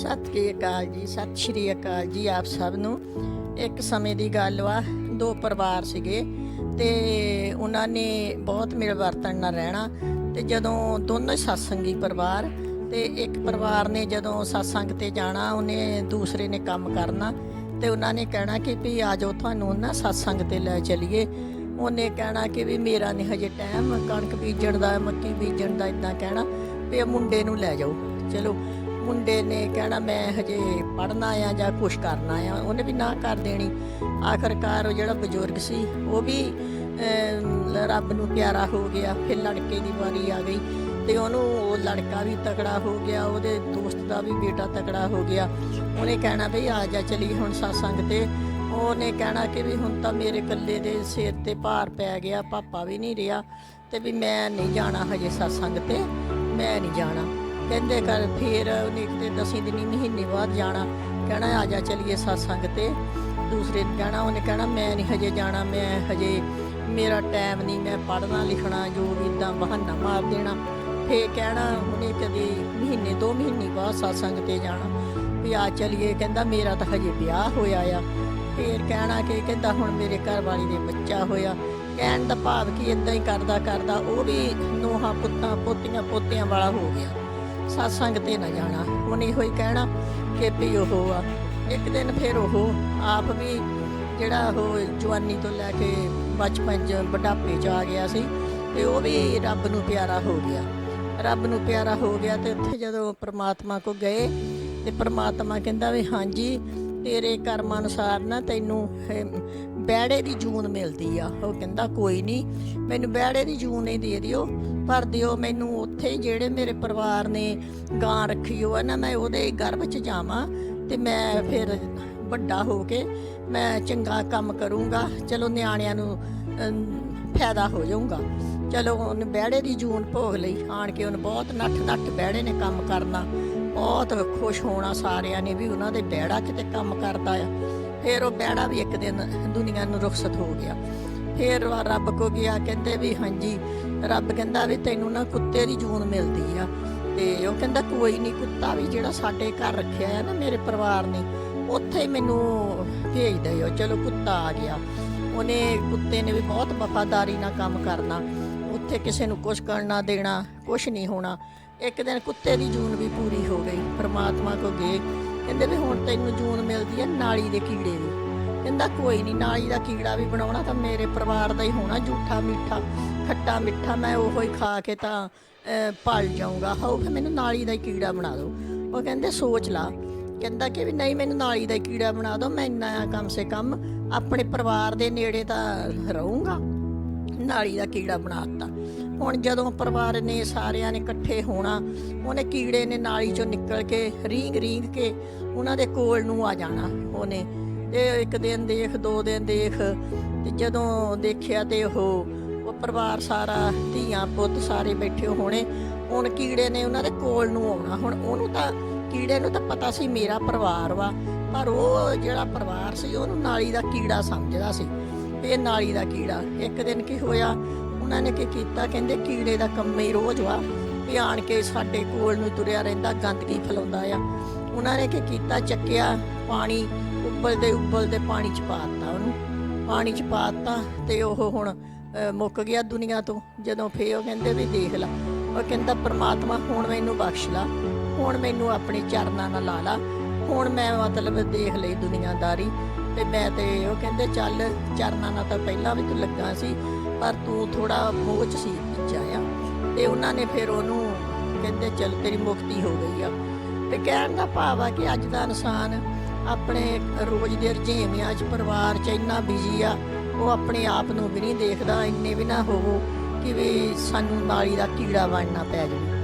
ਸਤਿ ਸ਼੍ਰੀ ਅਕਾਲ ਜੀ, ਸਤਿ ਸ਼੍ਰੀ ਅਕਾਲ ਜੀ ਆਪ ਸਭ ਨੂੰ। ਇੱਕ ਸਮੇਂ ਦੀ ਗੱਲ ਵਾ, ਦੋ ਪਰਿਵਾਰ ਸੀਗੇ ਤੇ ਉਹਨਾਂ ਨੇ ਬਹੁਤ ਮਿਲ ਵਰਤਣ ਨਾਲ ਰਹਿਣਾ ਤੇ ਜਦੋਂ ਦੋਨੋਂ ਸਤਸੰਗੀ ਪਰਿਵਾਰ ਤੇ ਇੱਕ ਪਰਿਵਾਰ ਨੇ ਜਦੋਂ ਸਤਸੰਗ ਤੇ ਜਾਣਾ, ਉਹਨੇ ਦੂਸਰੇ ਨੇ ਕੰਮ ਕਰਨਾ ਤੇ ਉਹਨਾਂ ਨੇ ਕਹਿਣਾ ਕਿ ਵੀ ਆ ਜਾਓ ਤੁਹਾਨੂੰ ਨਾ ਸਤਸੰਗ ਤੇ ਲੈ ਚਲੀਏ। ਉਹਨੇ ਕਹਿਣਾ ਕਿ ਵੀ ਮੇਰਾ ਨਹੀਂ ਹਜੇ ਟਾਈਮ ਕਣਕ ਬੀਜਣ ਦਾ, ਮੱਕੀ ਬੀਜਣ ਦਾ ਇਦਾਂ ਕਹਿਣਾ, ਵੀ ਇਹ ਮੁੰਡੇ ਨੂੰ ਲੈ ਜਾਓ। ਚਲੋ ਮੁੰਡੇ ਨੇ ਕਹਿਣਾ, ਮੈਂ ਹਜੇ ਪੜਨਾ ਆ ਜਾਂ ਕੁਛ ਕਰਨਾ ਆ। ਉਹਨੇ ਵੀ ਨਾ ਕਰ ਦੇਣੀ। ਆਖਰਕਾਰ ਉਹ ਜਿਹੜਾ ਬਜ਼ੁਰਗ ਸੀ, ਉਹ ਵੀ ਰੱਬ ਨੂੰ ਪਿਆਰਾ ਹੋ ਗਿਆ। ਫਿਰ ਲੜਕੇ ਦੀ ਵਾਰੀ ਆ ਗਈ ਤੇ ਉਹਨੂੰ ਉਹ ਲੜਕਾ ਵੀ ਤਕੜਾ ਹੋ ਗਿਆ, ਉਹਦੇ ਦੋਸਤ ਦਾ ਵੀ ਬੇਟਾ ਤਕੜਾ ਹੋ ਗਿਆ। ਉਹਨੇ ਕਹਿਣਾ ਵੀ ਆ ਜਾ ਚਲੀ ਹੁਣ satsang ਤੇ। ਉਹਨੇ ਕਹਿਣਾ ਕਿ ਵੀ ਹੁਣ ਤਾਂ ਮੇਰੇ ਇਕੱਲੇ ਦੇ ਸਿਰ ਤੇ ਭਾਰ ਪੈ ਗਿਆ, ਪਾਪਾ ਵੀ ਨਹੀਂ ਰਿਹਾ ਤੇ ਵੀ ਮੈਂ ਨਹੀਂ ਜਾਣਾ ਹਜੇ satsang ਤੇ, ਮੈਂ ਨਹੀਂ ਜਾਣਾ। ਕਹਿੰਦੇ ਕਰ ਫਿਰ ਉਹਨੇ ਕਿਤੇ ਦਸੀਂ ਦਿਨੀ ਮਹੀਨੇ ਬਾਅਦ ਜਾਣਾ, ਕਹਿਣਾ ਆ ਜਾ ਚਲੀਏ satsang ਤੇ। ਦੂਸਰੇ ਨੇ ਕਹਿਣਾ, ਉਹਨੇ ਕਹਿਣਾ, ਮੈਂ ਨਹੀਂ ਹਜੇ ਜਾਣਾ, ਮੈਂ ਹਜੇ, ਮੇਰਾ ਟਾਈਮ ਨਹੀਂ ਮੈਂ ਪੜ੍ਹਨਾ ਲਿਖਣਾ, ਜੋ ਵੀ ਇਦਾਂ ਬਹਾਨਾ ਮਾਰ ਦੇਣਾ। ਫੇ ਕਹਿਣਾ ਉਹਨੇ ਕਦੇ ਮਹੀਨੇ, ਦੋ ਮਹੀਨੇ ਬਾਅਦ satsang ਤੇ ਜਾਣਾ, ਵੀ ਆ ਚਲੀਏ, ਕਹਿੰਦਾ ਮੇਰਾ ਤਾਂ ਹਜੇ ਵਿਆਹ ਹੋਇਆ ਆ। ਫੇਰ ਕਹਿਣਾ ਕਿ ਕਹਿੰਦਾ ਹੁਣ ਮੇਰੇ ਘਰ ਵਾਲੀ ਦੇ ਬੱਚਾ ਹੋਇਆ। ਕਹਿਣ ਦਾ ਭਾਵ ਕਿ ਇਦਾਂ ਹੀ ਕਰਦਾ ਕਰਦਾ ਉਹ ਵੀ ਨੋਹਾਂ ਪੁੱਤਾਂ ਪੋਤੀਆਂ ਪੋਤਿਆਂ ਵਾਲਾ ਹੋ ਗਿਆ। Satsang ਤੇ ਨਾ ਜਾਣਾ। ਉਹਨੇ ਇਹੋ ਹੀ ਕਹਿਣਾ ਕਿ ਵੀ ਉਹ ਆ। ਇੱਕ ਦਿਨ ਫਿਰ ਉਹ ਆਪ ਵੀ ਜਿਹੜਾ ਉਹ ਜਵਾਨੀ ਤੋਂ ਲੈ ਕੇ ਬਚਪਨ ਚ ਬੁਢਾਪੇ ਚ ਆ ਗਿਆ ਸੀ ਤੇ ਉਹ ਵੀ ਰੱਬ ਨੂੰ ਪਿਆਰਾ ਹੋ ਗਿਆ। ਰੱਬ ਨੂੰ ਪਿਆਰਾ ਹੋ ਗਿਆ ਤੇ ਉੱਥੇ ਜਦੋਂ ਪ੍ਰਮਾਤਮਾ ਕੋ ਗਏ ਤੇ ਪ੍ਰਮਾਤਮਾ ਕਹਿੰਦਾ ਵੀ ਹਾਂਜੀ ਤੇਰੇ ਕਰਮ ਅਨੁਸਾਰ ਨਾ ਤੈਨੂੰ ਬਹਿੜੇ ਦੀ ਜੂਨ ਮਿਲਦੀ ਆ। ਉਹ ਕਹਿੰਦਾ, ਕੋਈ ਨਹੀਂ, ਮੈਨੂੰ ਬਹਿੜੇ ਦੀ ਜੂਨ ਹੀ ਦੇ ਦਿਓ, ਪਰ ਦਿਓ ਮੈਨੂੰ ਉੱਥੇ ਜਿਹੜੇ ਮੇਰੇ ਪਰਿਵਾਰ ਨੇ ਗਾਂ ਰੱਖੀ ਹੋਆ ਨਾ, ਮੈਂ ਉਹਦੇ ਗਰਭ ਚ ਜਾਵਾਂ ਤੇ ਮੈਂ ਫਿਰ ਵੱਡਾ ਹੋ ਕੇ ਮੈਂ ਚੰਗਾ ਕੰਮ ਕਰੂੰਗਾ, ਚਲੋ ਨਿਆਣਿਆਂ ਨੂੰ ਫਾਇਦਾ ਹੋ ਜਾਊਗਾ। ਚਲੋ ਉਹਨੇ ਬਹਿੜੇ ਦੀ ਜੂਨ ਭੋਗ ਲਈ, ਆਣ ਕੇ ਉਹਨੇ ਬਹੁਤ ਨੱਠ ਨੱਠ ਬਹਿੜੇ ਨੇ ਕੰਮ ਕਰਨਾ। ਬਹੁਤ ਖੁਸ਼ ਹੋਣਾ ਸਾਰਿਆਂ ਨੇ ਵੀ ਉਹਨਾਂ ਦੇ ਬਹਿੜਾ ਕਿਤੇ ਕੰਮ ਕਰਦਾ ਆ। ਫਿਰ ਉਹ ਬਹਿੜਾ ਵੀ ਇੱਕ ਦਿਨ ਦੁਨੀਆ ਨੂੰ ਰੁਖਸਤ ਹੋ ਗਿਆ। ਫਿਰ ਰੱਬ ਕੋ ਗਿਆ, ਕਹਿੰਦੇ ਵੀ ਹਾਂਜੀ, ਰੱਬ ਕਹਿੰਦਾ ਵੀ ਤੈਨੂੰ ਨਾ ਕੁੱਤੇ ਦੀ ਜੂਨ ਮਿਲਦੀ ਆ। ਤੇ ਉਹ ਕਹਿੰਦਾ ਕੋਈ ਨਹੀਂ ਕੁੱਤਾ ਵੀ ਜਿਹੜਾ ਸਾਡੇ ਘਰ ਰੱਖਿਆ ਆ ਨਾ ਮੇਰੇ ਪਰਿਵਾਰ ਨੇ, ਉੱਥੇ ਮੈਨੂੰ ਭੇਜ ਦਿਓ। ਚਲੋ ਕੁੱਤਾ ਆ ਗਿਆ। ਉਹਨੇ ਕੁੱਤੇ ਨੇ ਵੀ ਬਹੁਤ ਵਫਾਦਾਰੀ ਨਾਲ ਕੰਮ ਕਰਨਾ। ਉੱਥੇ ਕਿਸੇ ਨੂੰ ਕੁਝ ਕਰਨਾ ਦੇਣਾ ਕੁਝ ਨਹੀਂ ਹੋਣਾ। ਇੱਕ ਦਿਨ ਕੁੱਤੇ ਦੀ ਜੂਨ ਵੀ ਪੂਰੀ ਹੋ ਗਈ ਪ੍ਰਮਾਤਮਾ ਕੋ ਗਏ। ਕਹਿੰਦੇ ਵੀ ਹੁਣ ਤੈਨੂੰ ਜੂਨ ਮਿਲਦੀ ਹੈ ਨਾਲੀ ਦੇ ਕੀੜੇ ਦੀ। ਕਹਿੰਦਾ ਕੋਈ ਨਹੀਂ ਨਾਲੀ ਦਾ ਕੀੜਾ ਵੀ ਬਣਾਉਣਾ ਤਾਂ ਮੇਰੇ ਪਰਿਵਾਰ ਦਾ ਹੀ ਹੋਣਾ ਝੂਠਾ ਮਿੱਠਾ ਖੱਟਾ ਮਿੱਠਾ ਮੈਂ ਉਹੋ ਹੀ ਖਾ ਕੇ ਤਾਂ ਅਹ, ਪਲ ਜਾਊਂਗਾ। ਹੋ ਫਿਰ ਮੈਨੂੰ ਨਾਲੀ ਦਾ ਹੀ ਕੀੜਾ ਬਣਾ ਦਿਓ ਉਹ ਕਹਿੰਦੇ ਸੋਚ ਲਾ। ਕਹਿੰਦਾ ਕਿ ਵੀ ਨਹੀਂ ਮੈਨੂੰ ਨਾਲੀ ਦਾ ਹੀ ਕੀੜਾ ਬਣਾ ਦਿਓ ਮੈਂ ਇੰਨਾ ਕਮ ਸੇ ਕਮ ਆਪਣੇ ਪਰਿਵਾਰ ਦੇ ਨੇੜੇ ਤਾਂ ਰਹੂੰਗਾ। ਨਾਲੀ ਦਾ ਕੀੜਾ ਬਣਾਤਾ ਹੁਣ ਜਦੋਂ ਪਰਿਵਾਰ ਨੇ ਸਾਰਿਆਂ ਨੇ ਇਕੱਠੇ ਹੋਣਾ, ਉਹਨੇ ਕੀੜੇ ਨੇ ਨਾਲੀ ਚੋਂ ਨਿਕਲ ਕੇ ਰੀਂਗ ਰੀਂਗ ਕੇ ਉਹਨਾਂ ਦੇ ਕੋਲ ਨੂੰ ਆ ਜਾਣਾ ਉਹਨੇ। ਤੇ ਇੱਕ ਦਿਨ ਦੇਖ, ਦੋ ਦਿਨ ਦੇਖ, ਤੇ ਜਦੋਂ ਦੇਖਿਆ ਤੇ ਉਹ ਉਹ ਪਰਿਵਾਰ ਸਾਰਾ ਧੀਆਂ ਪੁੱਤ ਸਾਰੇ ਬੈਠੇ ਹੋਣੇ, ਹੁਣ ਕੀੜੇ ਨੇ ਉਹਨਾਂ ਦੇ ਕੋਲ ਨੂੰ ਆਉਣਾ। ਹੁਣ ਉਹਨੂੰ ਤਾਂ ਕੀੜੇ ਨੂੰ ਤਾਂ ਪਤਾ ਸੀ ਮੇਰਾ ਪਰਿਵਾਰ ਵਾ, ਪਰ ਉਹ ਜਿਹੜਾ ਪਰਿਵਾਰ ਸੀ ਉਹਨੂੰ ਨਾਲੀ ਦਾ ਕੀੜਾ ਸਮਝਦਾ ਸੀ। ਇਹ ਨਾਲੀ ਦਾ ਕੀੜਾ। ਇੱਕ ਦਿਨ ਕੀ ਹੋਇਆ, ਉਹਨਾਂ ਨੇ ਕੀ ਕੀਤਾ? ਕਹਿੰਦੇ ਕੀੜੇ ਦਾ ਕੰਮ ਹੀ ਰੋਜ਼ ਵਾ। ਵੀ ਆਣ ਕੇ ਸਾਡੇ ਕੋਲ ਨੂੰ ਤੁਰਿਆ ਰਹਿੰਦਾ, ਗੰਦਗੀ ਫੈਲਾਉਂਦਾ ਆ। ਉਹਨਾਂ ਨੇ ਕੀ ਕੀਤਾ? ਚੱਕਿਆ ਪਾਣੀ ਉੱਬਲਦੇ ਉੱਬਲਦੇ ਪਾਣੀ ਚ ਪਾਤਾ ਉਹਨੂੰ। ਪਾਣੀ ਚ ਪਾਤਾ ਤੇ ਉਹ ਹੁਣ ਮੁੱਕ ਗਿਆ ਦੁਨੀਆ ਤੋਂ। ਜਦੋਂ ਫੇਰ ਉਹ ਕਹਿੰਦੇ ਵੀ ਦੇਖ ਲਾ। ਉਹ ਕਹਿੰਦਾ, ਪ੍ਰਮਾਤਮਾ, ਹੁਣ ਮੈਨੂੰ ਬਖਸ਼ ਲਾ। ਹੁਣ ਮੈਨੂੰ ਆਪਣੇ ਚਰਨਾਂ ਨਾਲ ਲਾ ਲਾ। ਹੁਣ ਮੈਂ ਮਤਲਬ ਦੇਖ ਲਈ ਦੁਨੀਆਦਾਰੀ। ਤੇ ਮੈਂ ਤੇ ਉਹ ਕਹਿੰਦੇ ਚੱਲ ਚਰਨਾਂ ਨਾਲ ਤਾਂ ਪਹਿਲਾਂ ਵੀ ਤੂੰ ਲੱਗਾ ਸੀ, ਪਰ ਤੂੰ ਥੋੜਾ ਮੋਚ ਸੀ ਪਿੱਛਾ ਆ ਤੇ ਉਹਨਾਂ ਨੇ ਫਿਰ ਉਹਨੂੰ ਕਹਿੰਦੇ ਚੱਲ ਤੇਰੀ ਮੁਕਤੀ ਹੋ ਗਈ ਆ। ਤੇ ਕਹਿਣ ਦਾ ਭਾਵ ਆ ਕਿ ਅੱਜ ਦਾ ਇਨਸਾਨ ਆਪਣੇ ਰੋਜ਼ ਦੇ ਰੁਝੇਵਿਆਂ 'ਚ ਪਰਿਵਾਰ 'ਚ ਇੰਨਾ ਬਿਜ਼ੀ ਆ, ਉਹ ਆਪਣੇ ਆਪ ਨੂੰ ਵੀ ਨਹੀਂ ਦੇਖਦਾ, ਇੰਨੇ ਵੀ ਨਾ ਹੋਵੋ ਕਿ ਵੀ ਸਾਨੂੰ ਨਾਲੀ ਦਾ ਕੀੜਾ ਬਣਨਾ ਪੈ ਜਾਵੇ।